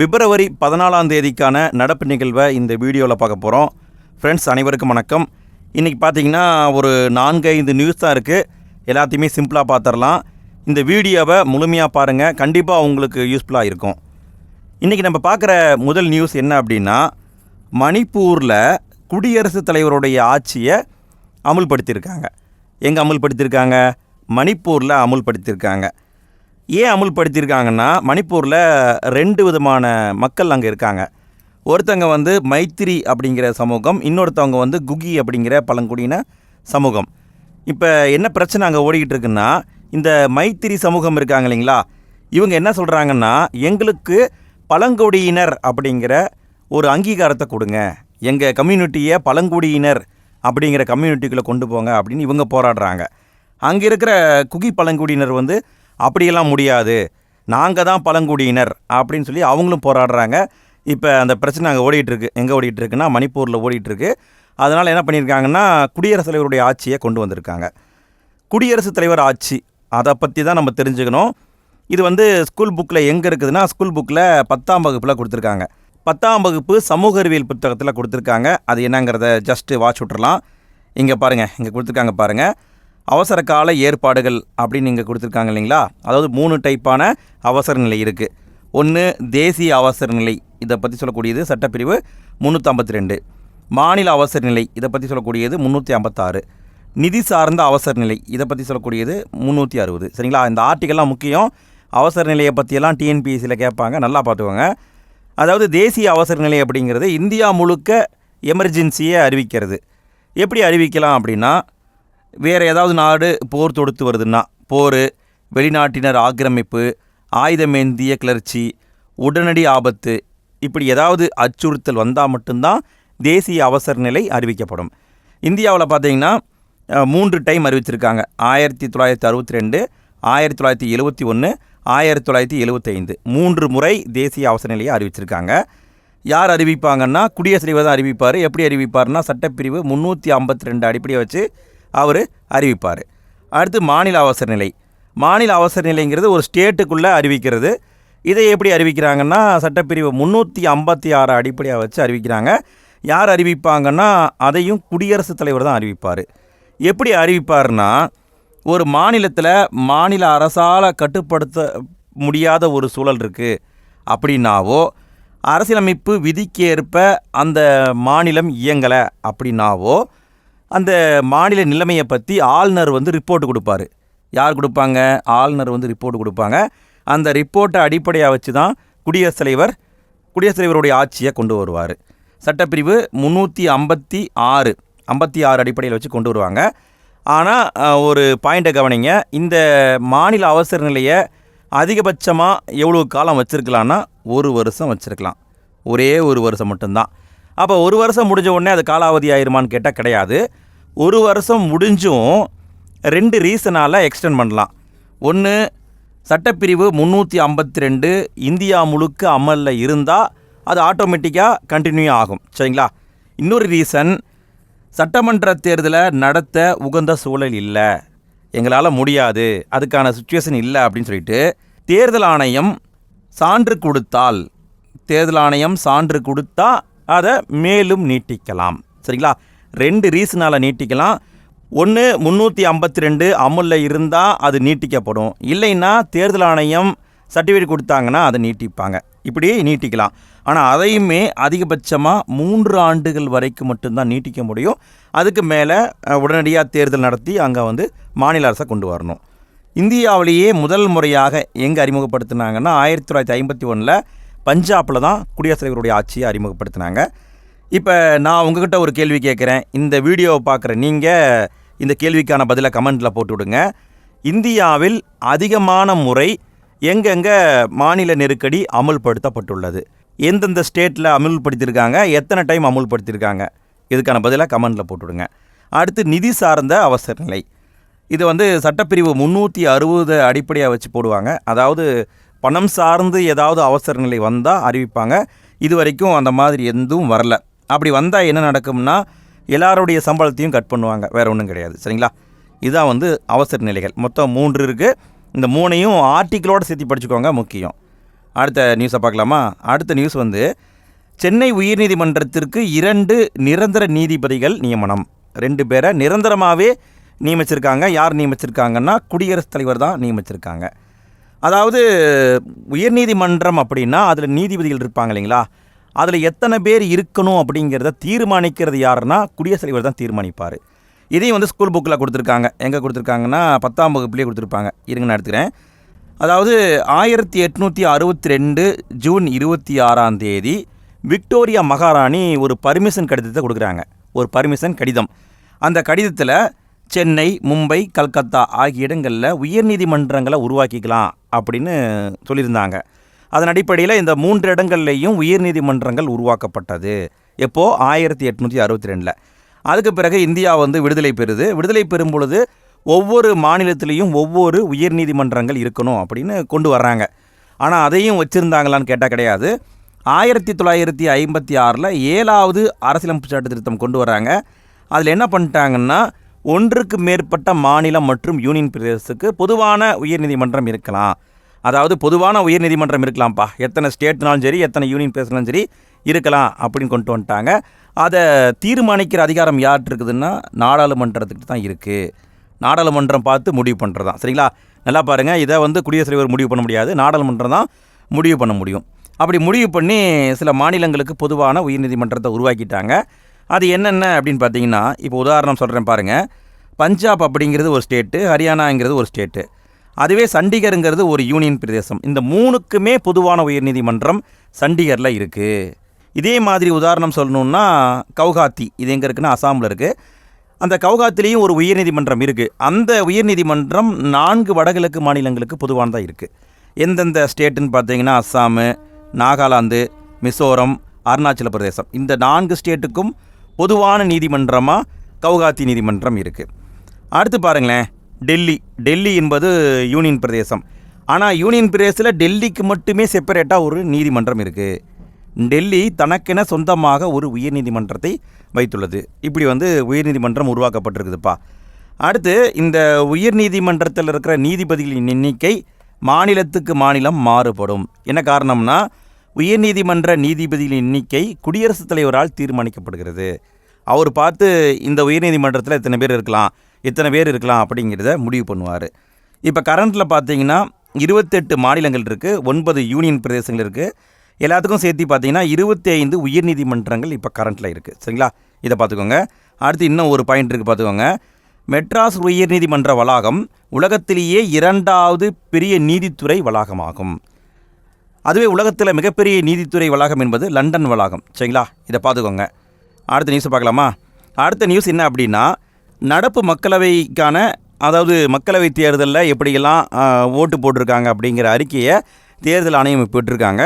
பிப்ரவரி பதினாலாம் தேதிக்கான நடப்பு நிகழ்வை இந்த வீடியோவில் பார்க்க போகிறோம் ஃப்ரெண்ட்ஸ் அனைவருக்கும் வணக்கம். இன்றைக்கி பார்த்தீங்கன்னா ஒரு நான்கு ஐந்து நியூஸ் தான் இருக்குது எல்லாத்தையுமே சிம்பிளாக பார்த்துடலாம் இந்த வீடியோவை முழுமையாக பாருங்கள் கண்டிப்பாக உங்களுக்கு யூஸ்ஃபுல்லாக இருக்கும். இன்றைக்கி நம்ம பார்க்குற முதல் நியூஸ் என்ன அப்படின்னா மணிப்பூரில் குடியரசுத் தலைவருடைய ஆட்சியை அமுல்படுத்தியிருக்காங்க. எங்கே அமுல்படுத்தியிருக்காங்க? மணிப்பூரில் அமுல்படுத்தியிருக்காங்க. ஏன் அமுல்படுத்தியிருக்காங்கன்னா மணிப்பூரில் ரெண்டு விதமான மக்கள் அங்கே இருக்காங்க. ஒருத்தங்க வந்து மைத்திரி அப்படிங்கிற சமூகம் இன்னொருத்தவங்க வந்து குகி அப்படிங்கிற பழங்குடியின சமூகம். இப்போ என்ன பிரச்சனை அங்கே ஓடிக்கிட்டு இருக்குன்னா இந்த மைத்திரி சமூகம் இருக்காங்க இல்லைங்களா? இவங்க என்ன சொல்கிறாங்கன்னா எங்களுக்கு பழங்குடியினர் அப்படிங்கிற ஒரு அங்கீகாரத்தை கொடுங்க. எங்கள் கம்யூனிட்டியை பழங்குடியினர் அப்படிங்கிற கம்யூனிட்டிக்குள்ளே கொண்டு போங்க அப்படின்னு இவங்க போராடுறாங்க. அங்கே இருக்கிற குகி பழங்குடியினர் வந்து அப்படியெல்லாம் முடியாது. நாங்கள் தான் பழங்குடியினர் அப்படின்னு சொல்லி அவங்களும் போராடுறாங்க. இப்போ அந்த பிரச்சனை அங்கே ஓடிட்டுருக்கு. எங்கே ஓடிட்டுருக்குன்னா மணிப்பூரில் ஓடிட்டுருக்கு. அதனால் என்ன பண்ணியிருக்காங்கன்னா குடியரசுத் தலைவருடைய ஆட்சியை கொண்டு வந்திருக்காங்க. குடியரசுத் தலைவர் ஆட்சி. அதை பற்றி தான் நம்ம தெரிஞ்சுக்கணும். இது வந்து ஸ்கூல் புக்கில் எங்கே இருக்குதுன்னா ஸ்கூல் புக்கில் பத்தாம் வகுப்பில் கொடுத்துருக்காங்க. பத்தாம் வகுப்பு சமூக அறிவியல் புத்தகத்தில் கொடுத்துருக்காங்க. அது என்னங்கிறத ஜஸ்ட்டு வாட்ச் விட்றலாம் இங்கே பாருங்கள் இங்கே கொடுத்துருக்காங்க பாருங்கள் அவசர கால ஏற்பாடுகள் அப்படின்னு இங்கே கொடுத்துருக்காங்க இல்லைங்களா? அதாவது மூணு டைப்பான அவசர நிலை இருக்குது ஒன்று தேசிய அவசர நிலை இதை பற்றி சொல்லக்கூடியது சட்டப்பிரிவு முந்நூற்றம்பத்தி ரெண்டு மாநில அவசர நிலை இதை பற்றி சொல்லக்கூடியது முந்நூற்றி ஐம்பத்தாறு நிதி சார்ந்த அவசர நிலை இதை பற்றி சொல்லக்கூடியது முந்நூற்றி அறுபது சரிங்களா? இந்த ஆர்டிகல்லாம் முக்கியம். அவசர நிலையை பற்றியெல்லாம் டிஎன்பிஎஸ்சியில் கேட்பாங்க நல்லா பார்த்துக்கோங்க. அதாவது தேசிய அவசர நிலை அப்படிங்கிறது இந்தியா முழுக்க எமர்ஜென்சியை அறிவிக்கிறது. எப்படி அறிவிக்கலாம் அப்படின்னா வேறு ஏதாவது நாடு போர் தொடுத்து வருதுன்னா போர் வெளிநாட்டினர் ஆக்கிரமிப்பு ஆயுதமேந்திய கிளர்ச்சி உடனடி ஆபத்து இப்படி ஏதாவது அச்சுறுத்தல் வந்தால் மட்டும்தான் தேசிய அவசர நிலை அறிவிக்கப்படும். இந்தியாவில் பார்த்தீங்கன்னா மூன்று டைம் அறிவிச்சிருக்காங்க. ஆயிரத்தி தொள்ளாயிரத்தி அறுபத்தி ரெண்டு ஆயிரத்தி தொள்ளாயிரத்தி எழுபத்தி ஒன்று ஆயிரத்தி தொள்ளாயிரத்தி எழுபத்தைந்து மூன்று முறை தேசிய அவசர நிலையை அறிவிச்சிருக்காங்க. யார் அறிவிப்பாங்கன்னா குடியரசு தலைவர் தான் அறிவிப்பார். எப்படி அறிவிப்பார்னா சட்டப்பிரிவு முந்நூற்றி ஐம்பத்தி ரெண்டு அடிப்படையை வச்சு அவர் அறிவிப்பார். அடுத்து மாநில அவசர நிலை. மாநில அவசர நிலைங்கிறது ஒரு ஸ்டேட்டுக்குள்ளே அறிவிக்கிறது. இதை எப்படி அறிவிக்கிறாங்கன்னா சட்டப்பிரிவு முந்நூற்றி ஐம்பத்தி ஆறு அடிப்படையாக வச்சு அறிவிக்கிறாங்க. யார் அறிவிப்பாங்கன்னா அதையும் குடியரசுத் தலைவர் தான் அறிவிப்பார். எப்படி அறிவிப்பார்னா ஒரு மாநிலத்தில் மாநில அரசால் கட்டுப்படுத்த முடியாத ஒரு சூழல் இருக்குது அப்படின்னாவோ அரசியலமைப்பு விதிக்கேற்ப அந்த மாநிலம் இயங்கலை அப்படின்னாவோ அந்த மாநில நிலைமையை பற்றி ஆளுநர் வந்து ரிப்போர்ட் கொடுப்பாரு. யார் கொடுப்பாங்க? ஆளுநர் வந்து ரிப்போர்ட் கொடுப்பாங்க. அந்த ரிப்போர்ட்டை அடிப்படையாக வச்சு தான் குடியரசுத் தலைவர் குடியரசுத் தலைவருடைய ஆட்சியை கொண்டு வருவார். சட்டப்பிரிவு முந்நூற்றி ஐம்பத்தி ஆறு ஐம்பத்தி ஆறு அடிப்படையில் வச்சு கொண்டு வருவாங்க. ஆனால் ஒரு பாயிண்ட்டை கவனிங்க. இந்த மாநில அவசர நிலையை அதிகபட்சமாக எவ்வளோ காலம் வச்சுருக்கலான்னா ஒரு வருஷம் வச்சுருக்கலாம். ஒரே ஒரு வருஷம் மட்டும்தான். அப்போ ஒரு வருஷம் முடிஞ்ச உடனே அது காலாவதி ஆயிருமான்னு கேட்டால் கிடையாது. ஒரு வருஷம் முடிஞ்சும் ரெண்டு ரீசனால் எக்ஸ்டெண்ட் பண்ணலாம். ஒன்று சட்டப்பிரிவு முந்நூற்றி ஐம்பத்தி ரெண்டு இந்தியா முழுக்க அமலில் இருந்தால் அது ஆட்டோமேட்டிக்காக கண்டினியூ ஆகும். சரிங்களா? இன்னொரு ரீசன் சட்டமன்ற தேர்தலை நடத்த உகந்த சூழல் இல்லை. எங்களால் முடியாது. அதுக்கான சுச்சுவேஷன் இல்லை அப்படின்னு சொல்லிட்டு தேர்தல் ஆணையம் சான்று கொடுத்தால் தேர்தல் ஆணையம் சான்று கொடுத்தா அதை மேலும் நீட்டிக்கலாம். சரிங்களா? ரெண்டு ரீசனால் நீட்டிக்கலாம். ஒன்று முந்நூற்றி ஐம்பத்தி ரெண்டு அமுலில் இருந்தால் அது நீட்டிக்கப்படும். இல்லைன்னா தேர்தல் ஆணையம் சர்டிஃபிகேட் கொடுத்தாங்கன்னா அதை நீட்டிப்பாங்க. இப்படியே நீட்டிக்கலாம். ஆனால் அதையுமே அதிகபட்சமாக மூன்று ஆண்டுகள் வரைக்கும் மட்டும்தான் நீட்டிக்க முடியும். அதுக்கு மேலே உடனடியாக தேர்தல் நடத்தி அங்கே வந்து மாநில அரசை கொண்டு வரணும். இந்தியாவிலேயே முதல் முறையாக எங்கே அறிமுகப்படுத்தினாங்கன்னா ஆயிரத்தி தொள்ளாயிரத்தி ஐம்பத்தி ஒன்றில் பஞ்சாபில் தான் குடியரசுத் தலைவருடைய ஆட்சியை அறிமுகப்படுத்தினாங்க. இப்போ நான் உங்ககிட்ட ஒரு கேள்வி கேட்குறேன். இந்த வீடியோவை பார்க்குற நீங்கள் இந்த கேள்விக்கான பதிலை கமெண்ட்டில் போட்டு விடுங்க இந்தியாவில் அதிகமான முறை எங்கெங்கே மாநில நெருக்கடி அமுல்படுத்தப்பட்டுள்ளது? எந்தெந்த ஸ்டேட்டில் அமுல்படுத்தியிருக்காங்க? எத்தனை டைம் அமுல்படுத்தியிருக்காங்க? இதுக்கான பதிலாக கமெண்டில் போட்டுவிடுங்க. அடுத்து நிதி சார்ந்த அவசர நிலை இது வந்து சட்டப்பிரிவு முந்நூற்றி அறுபது அடிப்படையாக வச்சு போடுவாங்க. அதாவது பணம் சார்ந்து ஏதாவது அவசர நிலை வந்தால் அறிவிப்பாங்க. இது வரைக்கும் அந்த மாதிரி எதுவும் வரல. அப்படி வந்தால் என்ன நடக்கும்னா எல்லாருடைய சம்பளத்தையும் கட் பண்ணுவாங்க. வேறு ஒன்றும் கிடையாது. சரிங்களா? இதுதான் வந்து அவசர நிலைகள். மொத்தம் மூன்று இருக்குது இந்த மூணையும் ஆர்டிக்கிளோடு சேர்த்து படிச்சுக்கோங்க முக்கியம். அடுத்த நியூஸை பார்க்கலாமா? அடுத்த நியூஸ் வந்து சென்னை உயர்நீதிமன்றத்திற்கு இரண்டு நிரந்தர நீதிபதிகள் நியமனம். ரெண்டு பேரை நிரந்தரமாகவே நியமிச்சிருக்காங்க. யார் நியமிச்சிருக்காங்கன்னா குடியரசுத் தலைவர் தான் நியமிச்சிருக்காங்க. அதாவது உயர்நீதிமன்றம் அப்படின்னா அதில் நீதிபதிகள் இருப்பாங்க இல்லைங்களா? அதில் எத்தனை பேர் இருக்கணும் அப்படிங்கிறத தீர்மானிக்கிறது யாருன்னா குடியரசுத் தலைவர் தான் தீர்மானிப்பார். இதையும் வந்து ஸ்கூல் புக்கில் கொடுத்துருக்காங்க. எங்கே கொடுத்துருக்காங்கன்னா பத்தாம் வகுப்புலேயே கொடுத்துருப்பாங்க. இருங்க நான் எடுத்துக்கிறேன். அதாவது ஆயிரத்தி எட்நூற்றி அறுபத்தி ரெண்டு ஜூன் இருபத்தி ஆறாம் தேதி விக்டோரியா மகாராணி ஒரு பர்மிஷன் கடிதத்தை கொடுக்குறாங்க. ஒரு பர்மிஷன் கடிதம். அந்த கடிதத்தில் சென்னை மும்பை கல்கத்தா ஆகிய இடங்களில் உயர்நீதிமன்றங்களை உருவாக்கிக்கலாம் அப்படின்னு சொல்லியிருந்தாங்க. அதன் அடிப்படையில் இந்த மூன்று இடங்கள்லையும் உயர்நீதிமன்றங்கள் உருவாக்கப்பட்டது. எப்போது ஆயிரத்தி எட்நூற்றி அறுபத்தி ரெண்டில். அதுக்கு பிறகு இந்தியா வந்து விடுதலை பெறுது. விடுதலை பெறும் பொழுது ஒவ்வொரு மாநிலத்திலையும் ஒவ்வொரு உயர்நீதிமன்றங்கள் இருக்கணும் அப்படின்னு கொண்டு வர்றாங்க. ஆனால் அதையும் வச்சுருந்தாங்களான்னு கேட்டால் கிடையாது. ஆயிரத்தி தொள்ளாயிரத்தி ஐம்பத்தி ஆறில் ஏழாவது அரசியலமைப்பு சட்ட திருத்தம் கொண்டு வராங்க அதில் என்ன பண்ணிட்டாங்கன்னா ஒன்றுக்கு மேற்பட்ட மாநிலம் மற்றும் யூனியன் பிரதேசத்துக்கு பொதுவான உயர்நீதிமன்றம் இருக்கலாம். அதாவது பொதுவான உயர்நீதிமன்றம் இருக்கலாம்ப்பா. எத்தனை ஸ்டேட்னாலும் சரி எத்தனை யூனியன் பிரதேசனாலும் சரி இருக்கலாம் அப்படின்னு கொண்டு வந்துட்டாங்க. அதை தீர்மானிக்கிற அதிகாரம் யார்கிட்ட இருக்குதுன்னா நாடாளுமன்றத்துக்கு தான் இருக்குது நாடாளுமன்றம் பார்த்து முடிவு பண்ணுறது தான். சரிங்களா? நல்லா பாருங்கள் இதை வந்து குடியரசுத் தலைவர் முடிவு பண்ண முடியாது. நாடாளுமன்றம் தான் முடிவு பண்ண முடியும். அப்படி முடிவு பண்ணி சில மாநிலங்களுக்கு பொதுவான உயர்நீதிமன்றத்தை உருவாக்கிட்டாங்க. அது என்னென்ன அப்படின்னு பார்த்தீங்கன்னா இப்போ உதாரணம் சொல்கிறேன் பாருங்கள் பஞ்சாப் அப்படிங்கிறது ஒரு ஸ்டேட்டு ஹரியானாங்கிறது ஒரு ஸ்டேட்டு. அதுவே சண்டிகருங்கிறது ஒரு யூனியன் பிரதேசம். இந்த மூணுக்குமே பொதுவான உயர்நீதிமன்றம் சண்டிகரில் இருக்குது இதே மாதிரி உதாரணம் சொல்லணுன்னா கவுகாத்தி. இது எங்கே இருக்குன்னா அசாமில் இருக்குது அந்த கவுகாத்திலையும் ஒரு உயர்நீதிமன்றம் இருக்குது அந்த உயர்நீதிமன்றம் நான்கு வடகிழக்கு மாநிலங்களுக்கு பொதுவானதாக இருக்குது எந்தெந்த ஸ்டேட்டுன்னு பார்த்தீங்கன்னா அஸ்ஸாமு நாகாலாந்து மிசோரம் அருணாச்சல பிரதேசம். இந்த நான்கு ஸ்டேட்டுக்கும் பொதுவான நீதிமன்றமாக கவுகாத்தி நீதிமன்றம் இருக்குது அடுத்து பாருங்களேன். டெல்லி. டெல்லி என்பது யூனியன் பிரதேசம். ஆனால் யூனியன் பிரதேசத்தில் டெல்லிக்கு மட்டுமே செப்பரேட்டாக ஒரு நீதிமன்றம் இருக்குது டெல்லி தனக்கென சொந்தமாக ஒரு உயர்நீதிமன்றத்தை வைத்துள்ளது. இப்படி வந்து உயர்நீதிமன்றம் உருவாக்கப்பட்டிருக்குதுப்பா. அடுத்து இந்த உயர்நீதிமன்றத்தில் இருக்கிற நீதிபதிகளின் எண்ணிக்கை மாநிலத்துக்கு மாநிலம் மாறுபடும். என்ன காரணம்னா உயர்நீதிமன்ற நீதிபதிகளின் எண்ணிக்கை குடியரசுத் தலைவரால் தீர்மானிக்கப்படுகிறது. அவர் பார்த்து இந்த உயர்நீதிமன்றத்தில் இத்தனை பேர் இருக்கலாம் இத்தனை பேர் இருக்கலாம் அப்படிங்கிறத முடிவு பண்ணுவார். இப்போ கரண்ட்டில் பார்த்தீங்கன்னா இருபத்தெட்டு மாநிலங்கள் இருக்குது ஒன்பது யூனியன் பிரதேசங்கள் இருக்குது எல்லாத்துக்கும் சேர்த்து பார்த்தீங்கன்னா இருபத்தி ஐந்து உயர்நீதிமன்றங்கள் இப்போ கரண்ட்டில் இருக்குது சரிங்களா? இதை பார்த்துக்கோங்க அடுத்து இன்னும் ஒரு பாயிண்ட் இருக்குது பார்த்துக்கோங்க மெட்ராஸ் உயர்நீதிமன்ற வளாகம் உலகத்திலேயே இரண்டாவது பெரிய நீதித்துறை வளாகமாகும். அதுவே உலகத்தில் மிகப்பெரிய நீதித்துறை வளாகம் என்பது லண்டன் வளாகம். சரிங்களா? இதை பார்த்துக்கோங்க. அடுத்த நியூஸை பார்க்கலாமா? அடுத்த நியூஸ் என்ன அப்படின்னா நடப்பு மக்களவைக்கான அதாவது மக்களவை தேர்தலில் எப்படியெல்லாம் ஓட்டு போட்டிருக்காங்க அப்படிங்கிற அறிக்கையை தேர்தல் ஆணையம் விட்டுருக்காங்க.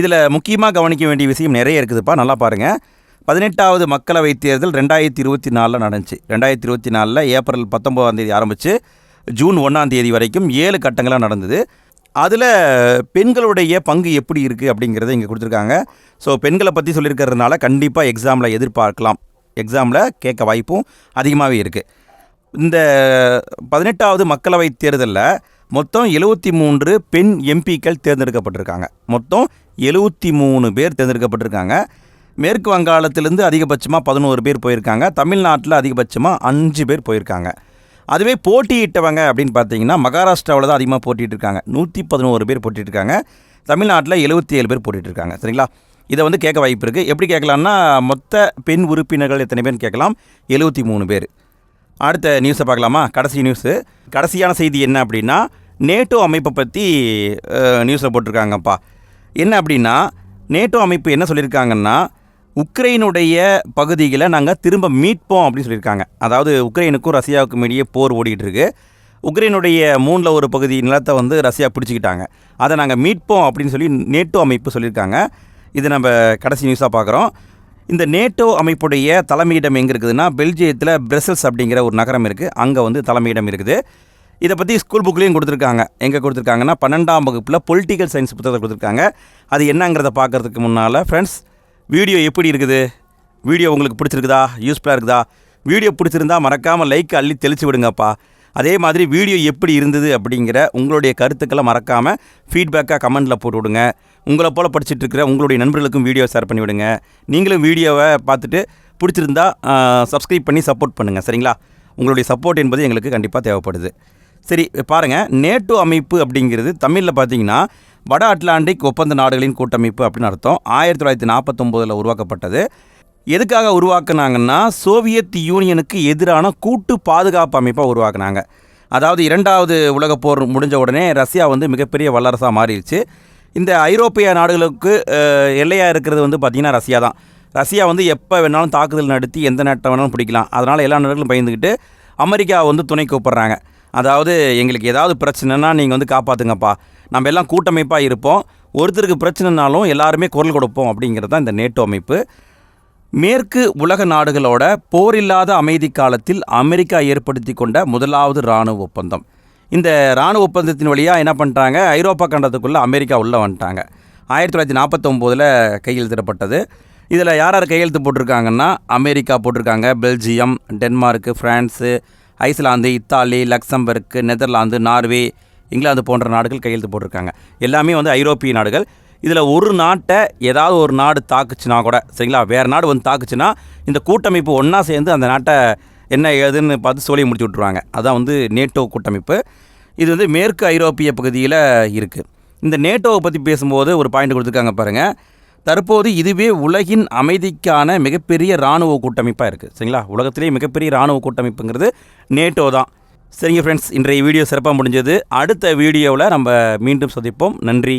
இதில் முக்கியமாக கவனிக்க வேண்டிய விஷயம் நிறைய இருக்குதுப்பா. நல்லா பாருங்கள் பதினெட்டாவது மக்களவை தேர்தல் ரெண்டாயிரத்தி இருபத்தி நாலில் நடந்துச்சு. ரெண்டாயிரத்தி இருபத்தி நாலில் ஏப்ரல் பத்தொம்போதாம் தேதி ஆரம்பித்து ஜூன் ஒன்றாம் தேதி வரைக்கும் ஏழு கட்டங்களாக நடந்தது. அதில் பெண்களுடைய பங்கு எப்படி இருக்குது அப்படிங்கிறத இங்கே கொடுத்துருக்காங்க. ஸோ பெண்களை பற்றி சொல்லியிருக்கிறதுனால கண்டிப்பாக எக்ஸாமில் எதிர்பார்க்கலாம். எக்ஸாமில் கேட்க வாய்ப்பும் அதிகமாகவே இருக்குது இந்த பதினெட்டாவது மக்களவைத் தேர்தலில் மொத்தம் எழுபத்தி மூன்று பெண் எம்பிக்கள் தேர்ந்தெடுக்கப்பட்டிருக்காங்க. மொத்தம் எழுபத்தி மூணு பேர் தேர்ந்தெடுக்கப்பட்டிருக்காங்க. மேற்கு வங்காளத்திலேருந்து அதிகபட்சமாக பதினோரு பேர் போயிருக்காங்க. தமிழ்நாட்டில் அதிகபட்சமாக அஞ்சு பேர் போயிருக்காங்க. அதுவே போட்டியிட்டவங்க அப்படின்னு பார்த்தீங்கன்னா மகாராஷ்டிராவில் தான் அதிகமாக போட்டிட்டு இருக்காங்க நூற்றி பதினோரு பேர் போட்டிட்டு இருக்காங்க தமிழ்நாட்டில் எழுபத்தி ஏழு பேர் போட்டிட்டு இருக்காங்க சரிங்களா? இதை வந்து கேட்க வாய்ப்பு இருக்குது எப்படி கேட்கலான்னா மொத்த பெண் உறுப்பினர்கள் எத்தனை பேர்னு கேட்கலாம். எழுபத்தி மூணு பேர். அடுத்த நியூஸை பார்க்கலாமா? கடைசி நியூஸு கடைசியான செய்தி என்ன அப்படின்னா நேட்டோ அமைப்பை பற்றி நியூஸில் போட்டிருக்காங்கப்பா. என்ன அப்படின்னா நேட்டோ அமைப்பு என்ன சொல்லியிருக்காங்கன்னா உக்ரைனுடைய பகுதிகளை நாங்கள் திரும்ப மீட்போம் அப்படின்னு சொல்லியிருக்காங்க. அதாவது உக்ரைனுக்கும் ரஷ்யாவுக்கும் இடையே போர் ஓடிட்டு இருக்கு உக்ரைனுடைய மூணில் ஒரு பகுதி நிலத்தை வந்து ரஷ்யா பிடிச்சிக்கிட்டாங்க. அதை நாங்கள் மீட்போம் அப்படின்னு சொல்லி நேட்டோ அமைப்பு சொல்லியிருக்காங்க. இது நம்ம கடைசி நியூஸாக பார்க்குறோம் இந்த நேட்டோ அமைப்புடைய தலைமையிடம் எங்கே இருக்குதுன்னா பெல்ஜியத்தில் பிரசல்ஸ் அப்படிங்கிற ஒரு நகரம் இருக்குது அங்கே வந்து தலைமையிடம் இருக்குது. இதை பற்றி ஸ்கூல் புக்லேயும் கொடுத்துருக்காங்க. எங்கே கொடுத்துருக்காங்கன்னா பன்னெண்டாம் வகுப்பில் பொலிட்டிக்கல் சயின்ஸ் புத்தகத்தை கொடுத்துருக்காங்க. அது என்னங்கிறத பார்க்கறதுக்கு முன்னால் ஃப்ரெண்ட்ஸ் வீடியோ எப்படி இருக்குது? வீடியோ உங்களுக்கு பிடிச்சிருக்குதா? யூஸ்ஃபுல்லாக இருக்குதா? வீடியோ பிடிச்சிருந்தா மறக்காமல் லைக் அள்ளி தெளிச்சு விடுங்கப்பா. அதே மாதிரி வீடியோ எப்படி இருந்தது அப்படிங்கிற உங்களுடைய கருத்துக்களை மறக்காமல் ஃபீட்பேக்காக கமெண்டில் போட்டு விடுங்க. உங்களை போல் படிச்சுட்டு இருக்கிற உங்களுடைய நண்பர்களுக்கும் வீடியோ ஷேர் பண்ணி விடுங்க. நீங்களும் வீடியோவை பார்த்துட்டு பிடிச்சிருந்தா சப்ஸ்கிரைப் பண்ணி சப்போர்ட் பண்ணுங்கள் சரிங்களா? உங்களுடைய சப்போர்ட் என்பது எங்களுக்கு கண்டிப்பாக தேவைப்படுது. சரி பாருங்கள் நேட்டோ அமைப்பு அப்படிங்கிறது தமிழில் பார்த்தீங்கன்னா வட அட்லாண்டிக் ஒப்பந்த நாடுகளின் கூட்டமைப்பு அப்படின்னு அர்த்தம். ஆயிரத்தி தொள்ளாயிரத்தி நாற்பத்தொம்போதில் உருவாக்கப்பட்டது. எதுக்காக உருவாக்குனாங்கன்னா சோவியத் யூனியனுக்கு எதிரான கூட்டு பாதுகாப்பு அமைப்பாக உருவாக்குனாங்க. அதாவது இரண்டாவது உலகப் போர் முடிஞ்ச உடனே ரஷ்யா வந்து மிகப்பெரிய வல்லரசாக மாறிடுச்சு. இந்த ஐரோப்பிய நாடுகளுக்கு எல்லையாக இருக்கிறது வந்து பார்த்திங்கன்னா ரஷ்யா தான். ரஷ்யா வந்து எப்போ வேணாலும் தாக்குதல் நடத்தி எந்த நாட்டை வேணாலும் பிடிக்கலாம். அதனால் எல்லா நாடுகளும் பயந்துக்கிட்டு அமெரிக்கா வந்து துணை கூப்பிட்றாங்க. அதாவது எங்களுக்கு ஏதாவது பிரச்சனைனா நீங்கள் வந்து காப்பாற்றுங்கப்பா நம்ம எல்லாம் கூட்டமைப்பாக இருப்போம். ஒருத்தருக்கு பிரச்சனைனாலும் எல்லாருமே குரல் கொடுப்போம் அப்படிங்கிறது தான் இந்த நேட்டோ அமைப்பு. மேற்கு உலக நாடுகளோட போரில்லாத அமைதி காலத்தில் அமெரிக்கா ஏற்படுத்தி கொண்ட முதலாவது இராணுவ ஒப்பந்தம். இந்த இராணுவ ஒப்பந்தத்தின் வழியாக என்ன பண்ணுறாங்க ஐரோப்பா கண்டத்துக்குள்ளே அமெரிக்கா உள்ளே வந்துட்டாங்க. ஆயிரத்தி தொள்ளாயிரத்தி நாற்பத்தொம்போதில் கையெழுத்திடப்பட்டது. இதில் யார் யார் கையெழுத்து போட்டிருக்காங்கன்னா அமெரிக்கா போட்டிருக்காங்க Belgium Denmark France Iceland Italy Luxembourg Netherlands Norway England போன்ற நாடுகள் கையெழுத்து போட்டிருக்காங்க. எல்லாமே வந்து ஐரோப்பிய நாடுகள். இதில் ஒரு நாட்டை ஏதாவது ஒரு நாடு தாக்குச்சுன்னா கூட சரிங்களா வேறு நாடு வந்து தாக்குச்சுன்னா இந்த கூட்டமைப்பு ஒன்றா சேர்ந்து அந்த நாட்டை என்ன ஏதுன்னு பார்த்து சொல்லி முடிச்சு விட்ருவாங்க அதான் வந்து நேட்டோ கூட்டமைப்பு. இது வந்து மேற்கு ஐரோப்பிய பகுதியில் இருக்குது இந்த நேட்டோவை பற்றி பேசும்போது ஒரு பாயிண்ட் கொடுத்துருக்காங்க பாருங்கள் தற்போது இதுவே உலகின் அமைதிக்கான மிகப்பெரிய இராணுவ கூட்டமைப்பாக இருக்குது சரிங்களா? உலகத்திலேயே மிகப்பெரிய இராணுவ கூட்டமைப்புங்கிறது நேட்டோ தான். சரிங்க ஃப்ரெண்ட்ஸ் இன்றைய வீடியோ சிறப்பாக முடிஞ்சது. அடுத்த வீடியோவில் நம்ம மீண்டும் சந்திப்போம். நன்றி.